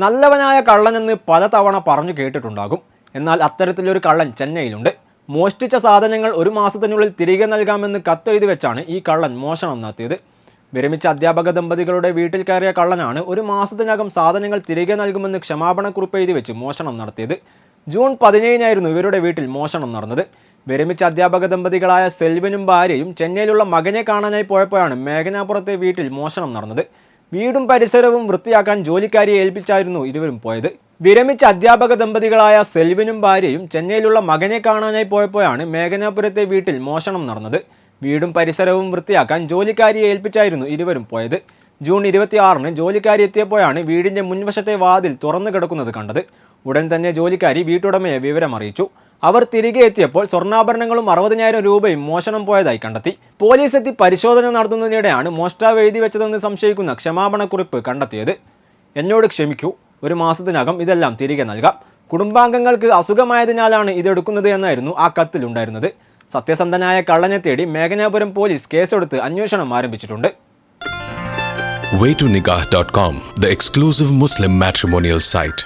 നല്ലവനായ കള്ളനെന്ന് പലതവണ പറഞ്ഞു കേട്ടിട്ടുണ്ടാകും. എന്നാൽ അത്തരത്തിലൊരു കള്ളൻ ചെന്നൈയിലുണ്ട്. മോഷ്ടിച്ച സാധനങ്ങൾ ഒരു മാസത്തിനുള്ളിൽ തിരികെ നൽകാമെന്ന് കത്തെഴുതി വെച്ചാണ് ഈ കള്ളൻ മോഷണം നടത്തിയത്. വിരമിച്ച അധ്യാപക ദമ്പതികളുടെ വീട്ടിൽ കയറിയ കള്ളനാണ് ഒരു മാസത്തിനകം സാധനങ്ങൾ തിരികെ നൽകുമെന്ന് ക്ഷമാപണക്കുറിപ്പ് എഴുതി വെച്ച് മോഷണം നടത്തിയത്. ജൂൺ പതിനേഴിനായിരുന്നു ഇവരുടെ വീട്ടിൽ മോഷണം നടന്നത്. വിരമിച്ച അധ്യാപക ദമ്പതികളായ സെൽവിനും ഭാര്യയും ചെന്നൈയിലുള്ള മകനെ കാണാനായി പോയപ്പോഴാണ് മേഘനാപുരത്തെ വീട്ടിൽ മോഷണം നടന്നത്. വീടും പരിസരവും വൃത്തിയാക്കാൻ ജോലിക്കാരിയെ ഏൽപ്പിച്ചായിരുന്നു ഇരുവരും പോയത്. വിരമിച്ച അധ്യാപക ദമ്പതികളായ സെൽവിനും ഭാര്യയും ചെന്നൈയിലുള്ള മകനെ കാണാനായി പോയപ്പോഴാണ് മേഘനാപുരത്തെ വീട്ടിൽ മോഷണം നടന്നത്. വീടും പരിസരവും വൃത്തിയാക്കാൻ ജോലിക്കാരിയെ ഏൽപ്പിച്ചായിരുന്നു ഇരുവരും പോയത്. ജൂൺ ഇരുപത്തിയാറിന് ജോലിക്കാരി എത്തിയപ്പോഴാണ് വീടിന്റെ മുൻവശത്തെ വാതിൽ തുറന്നു കിടക്കുന്നത് കണ്ടത്. ഉടൻ തന്നെ ജോലിക്കാരി വീട്ടുടമയെ വിവരം അറിയിച്ചു അവർ തിരികെ എത്തിയപ്പോൾ സ്വർണാഭരണങ്ങളും അറുപതിനായിരം രൂപയും മോഷണം പോയതായി കണ്ടെത്തി. പോലീസ് എത്തി പരിശോധന നടത്തുന്നതിനിടെയാണ് മോഷ്ടാവ് എഴുതി വെച്ചതെന്ന് സംശയിക്കുന്ന ക്ഷമാപണക്കുറിപ്പ് കണ്ടെത്തിയത്. എന്നോട് ക്ഷമിക്കൂ ഒരു മാസത്തിനകം ഇതെല്ലാം തിരികെ നൽകാം. കുടുംബാംഗങ്ങൾക്ക് അസുഖമായതിനാലാണ് ഇതെടുക്കുന്നത് എന്നായിരുന്നു ആ കത്തിലുണ്ടായിരുന്നത് സത്യസന്ധനായ കള്ളനെ തേടി മേഘനാപുരം പോലീസ് കേസെടുത്ത് അന്വേഷണം ആരംഭിച്ചിട്ടുണ്ട്. Waytonikah.com, the exclusive Muslim matrimonial site.